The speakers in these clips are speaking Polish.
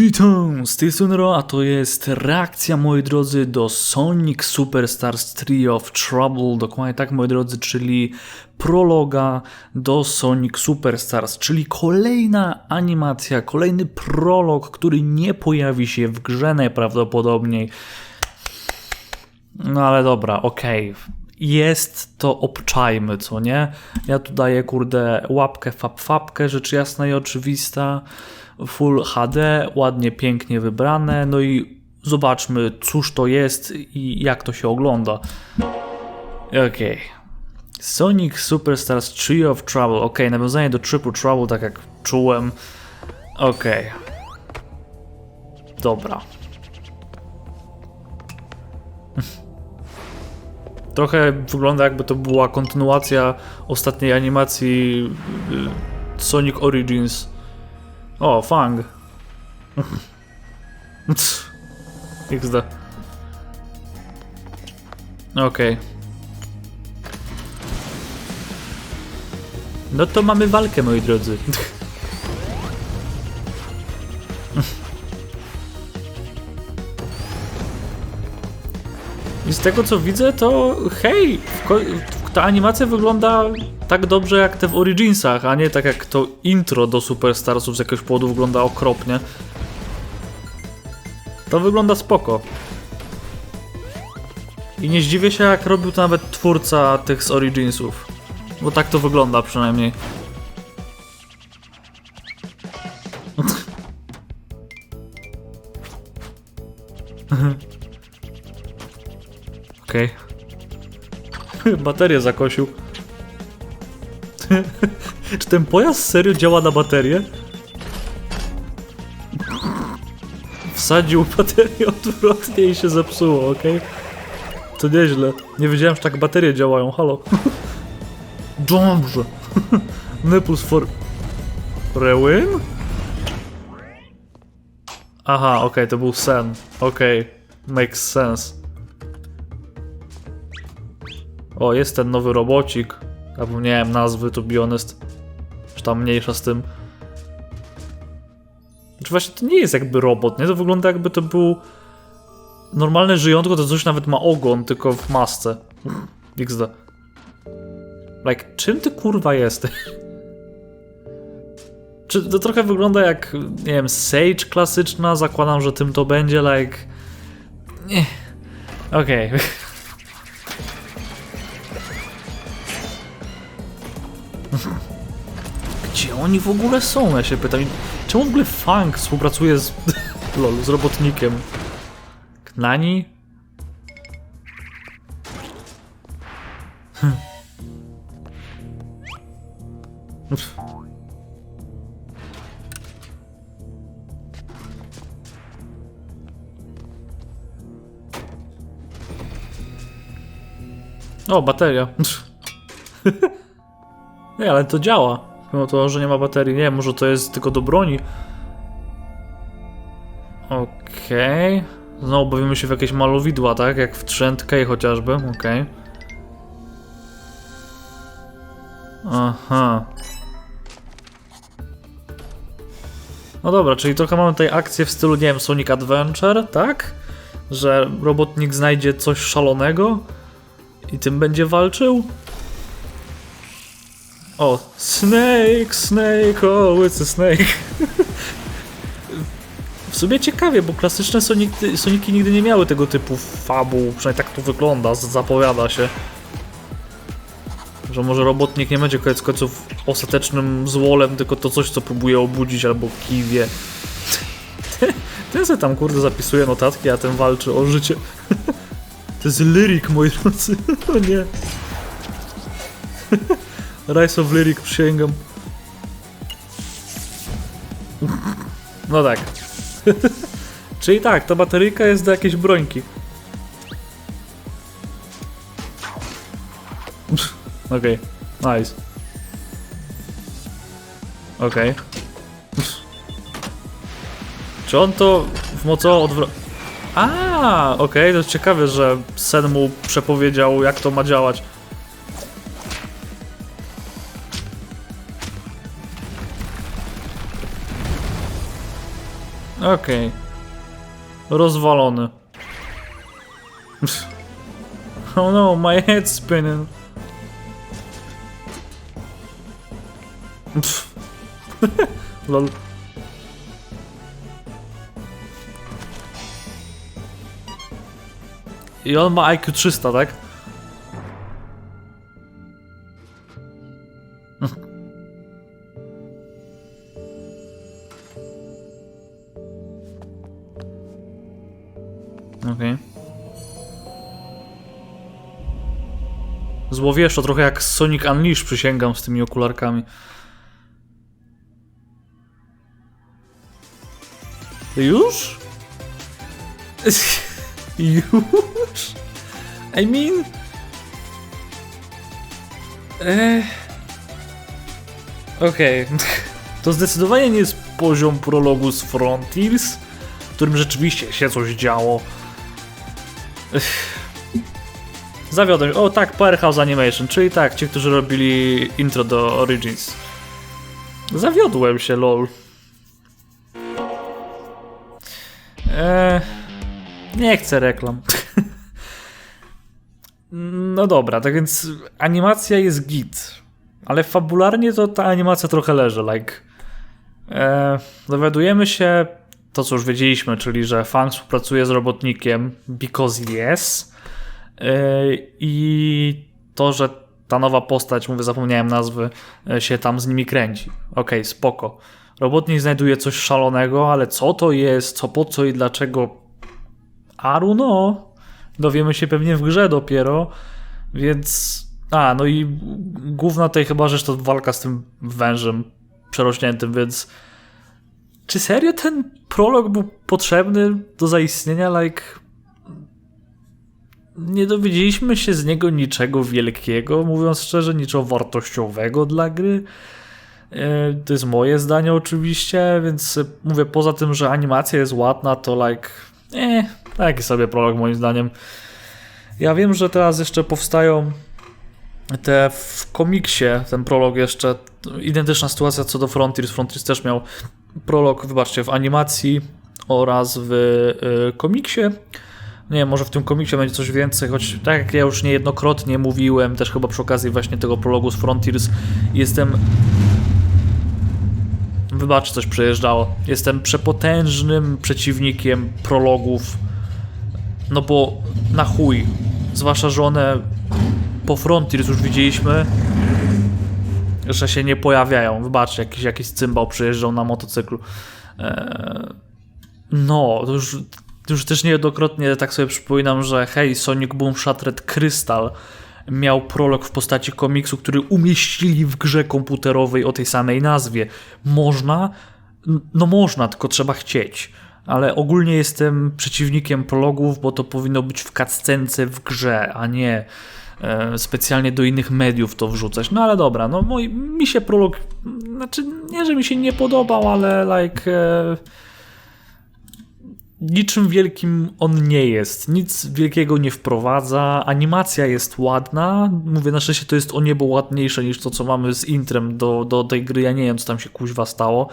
Witam, z tej strony Ro, a to jest reakcja, moi drodzy, do Sonic Superstars Trio of Trouble, dokładnie tak, moi drodzy, czyli prologa do Sonic Superstars, czyli kolejna animacja, kolejny prolog, który nie pojawi się w grze najprawdopodobniej. No ale dobra, okej. Jest to obczajmy, co nie? Ja tu daję, kurde, łapkę, fap, fapkę, rzecz jasna i oczywista. Full HD, ładnie, pięknie wybrane. No i zobaczmy, cóż to jest i jak to się ogląda. Okej. Sonic Superstars Trio of Trouble. Okej, nawiązanie do Triple Trouble, tak jak czułem. Okej. Dobra. Trochę wygląda jakby to była kontynuacja ostatniej animacji y, Sonic Origins. O, Fang. XD. Okej. No to mamy walkę, moi drodzy. I z tego co widzę, to hej, ta animacja wygląda tak dobrze jak te w Originsach, a nie tak jak to intro do Superstarsów z jakiegoś powodu wygląda okropnie. To wygląda spoko. I nie zdziwię się jak robił to nawet twórca tych z Originsów. Bo tak to wygląda przynajmniej. Baterię zakosił. Czy ten pojazd serio działa na baterię? Wsadził baterię odwrotnie i się zepsuło, okej? To nieźle. Nie wiedziałem, że tak baterie działają, halo. Dobrze. Nipples for... Rewin? Aha, okej, to był sen. Okej, makes sense. O, jest ten nowy robocik. Zapomniałem nazwy, to be honest. Czy tam mniejsza z tym. Czy właśnie to nie jest jakby robot, nie? To wygląda jakby to był normalne żyjątko, to coś nawet ma ogon, tylko w masce. XD. Like, czym ty kurwa jesteś? Czy to trochę wygląda jak, nie wiem, Sage klasyczna? Zakładam, że tym to będzie, like... Nie. Okej. Gdzie oni w ogóle są? Ja się pytam. Czemu w ogóle współpracuje z, lol, z robotnikiem? Knani? Hm. O, bateria. Nie, ale to działa. Mimo to, że nie ma baterii. Nie, może to jest tylko do broni. Okej. Znowu bawimy się w jakieś malowidła, tak? Jak w K chociażby. Okej. Aha. No dobra, czyli trochę mamy tutaj akcję w stylu, nie wiem, Sonic Adventure, tak? Że robotnik znajdzie coś szalonego i tym będzie walczył? O, Snake, Snake, oh, it's a Snake. W sumie ciekawie, bo klasyczne Sonic, Soniki nigdy nie miały tego typu fabuł, przynajmniej tak to wygląda, zapowiada się. Że może robotnik nie będzie koniec końców ostatecznym złolem, tylko to coś, co próbuje obudzić albo kiwie. Ten se tam kurde zapisuje notatki, a ten walczy o życie. To jest lyrik, moi drodzy. O nie. Rise of Lyric przysięgam. No tak. Czyli tak, ta bateryjka jest do jakiejś brońki. Okej, nice. Okej. Czy on to wmocował odwro... A, okej, to jest ciekawe, że Sen mu przepowiedział, jak to ma działać. Okej. Rozwalony. Pff. Oh no, my head's spinning. Lol. I on ma IQ 300, tak? Okej. Złowieszczo, trochę jak Sonic Unleashed przysięgam z tymi okularkami. Już? Już? I mean... Eh... Okej. To zdecydowanie nie jest poziom prologu z Frontiers, w którym rzeczywiście się coś działo. Zawiodłem. O tak, Powerhouse Animation, czyli tak, ci, którzy robili intro do Origins. Zawiodłem się, lol. Eee, nie chcę reklam. No dobra, tak więc animacja jest git, ale fabularnie to ta animacja trochę leży, like... E, dowiadujemy się to, co już wiedzieliśmy, czyli że Fang współpracuje z robotnikiem because yes e, i to, że ta nowa postać, mówię, zapomniałem nazwy, e, się tam z nimi kręci. Okej, spoko. Robotnik znajduje coś szalonego, ale co to jest, co po co i dlaczego Aru no, dowiemy się pewnie w grze dopiero, więc... A, no i główna tutaj chyba rzecz to walka z tym wężem przerośniętym, więc... Czy serio ten prolog był potrzebny do zaistnienia? Like... Nie dowiedzieliśmy się z niego niczego wielkiego, mówiąc szczerze, niczego wartościowego dla gry. E, To jest moje zdanie oczywiście, więc mówię, poza tym, że animacja jest ładna, to like, eh, taki sobie prolog moim zdaniem. Ja wiem, że teraz jeszcze powstają te w komiksie, ten prolog jeszcze, identyczna sytuacja co do Frontiers. Frontiers też miał prolog, wybaczcie, w animacji oraz w y, komiksie. Nie wiem, może w tym komiksie będzie coś więcej, choć tak jak ja już niejednokrotnie mówiłem, też chyba przy okazji właśnie tego prologu z Frontiers, jestem Wybacz, coś przejeżdżało. Jestem przepotężnym przeciwnikiem prologów. No bo na chuj. Zwłaszcza, że one po Frontiers już widzieliśmy, że się nie pojawiają. Wybacz, jakiś, jakiś cymbał przyjeżdżał na motocyklu. Eee, no, to już, już też niejednokrotnie tak sobie przypominam, że hej, Sonic Boom Shattered Crystal miał prolog w postaci komiksu, który umieścili w grze komputerowej o tej samej nazwie. Można? No można, tylko trzeba chcieć. Ale ogólnie jestem przeciwnikiem prologów, bo to powinno być w cutscence w grze, a nie e, specjalnie do innych mediów to wrzucać. No ale dobra, no mój, mi się prolog, znaczy nie, że mi się nie podobał, ale like... E, niczym wielkim on nie jest. Nic wielkiego nie wprowadza. Animacja jest ładna. Mówię, na szczęście to jest o niebo ładniejsze niż to, co mamy z intrem do, do tej gry. Ja nie wiem, co tam się kuźwa stało.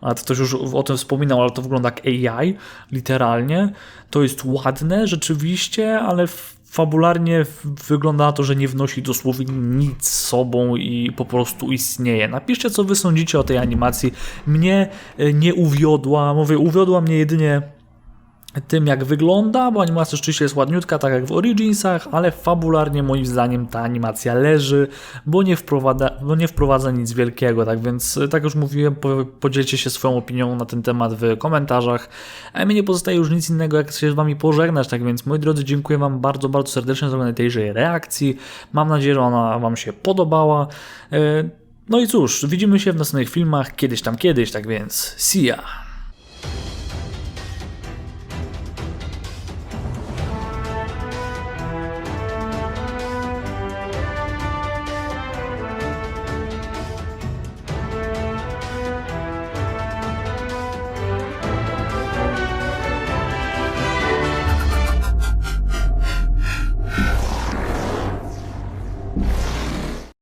A to ktoś już o tym wspominał, ale to wygląda jak AI, literalnie. To jest ładne rzeczywiście, ale fabularnie wygląda na to, że nie wnosi dosłownie nic sobą i po prostu istnieje. Napiszcie, co wy sądzicie o tej animacji. Mnie e, nie uwiodła, mówię, uwiodła mnie jedynie tym, jak wygląda, bo animacja rzeczywiście jest ładniutka, tak jak w Originsach, ale fabularnie moim zdaniem ta animacja leży, bo nie wprowadza, bo nie wprowadza nic wielkiego, tak więc, tak już mówiłem, po- podzielcie się swoją opinią na ten temat w komentarzach, a mi nie pozostaje już nic innego, jak się z wami pożegnać, tak więc, moi drodzy, dziękuję wam bardzo, bardzo serdecznie za oglądanie tejże reakcji, mam nadzieję, że ona wam się podobała, E, no i cóż, widzimy się w następnych filmach, kiedyś tam kiedyś, tak więc, see ya!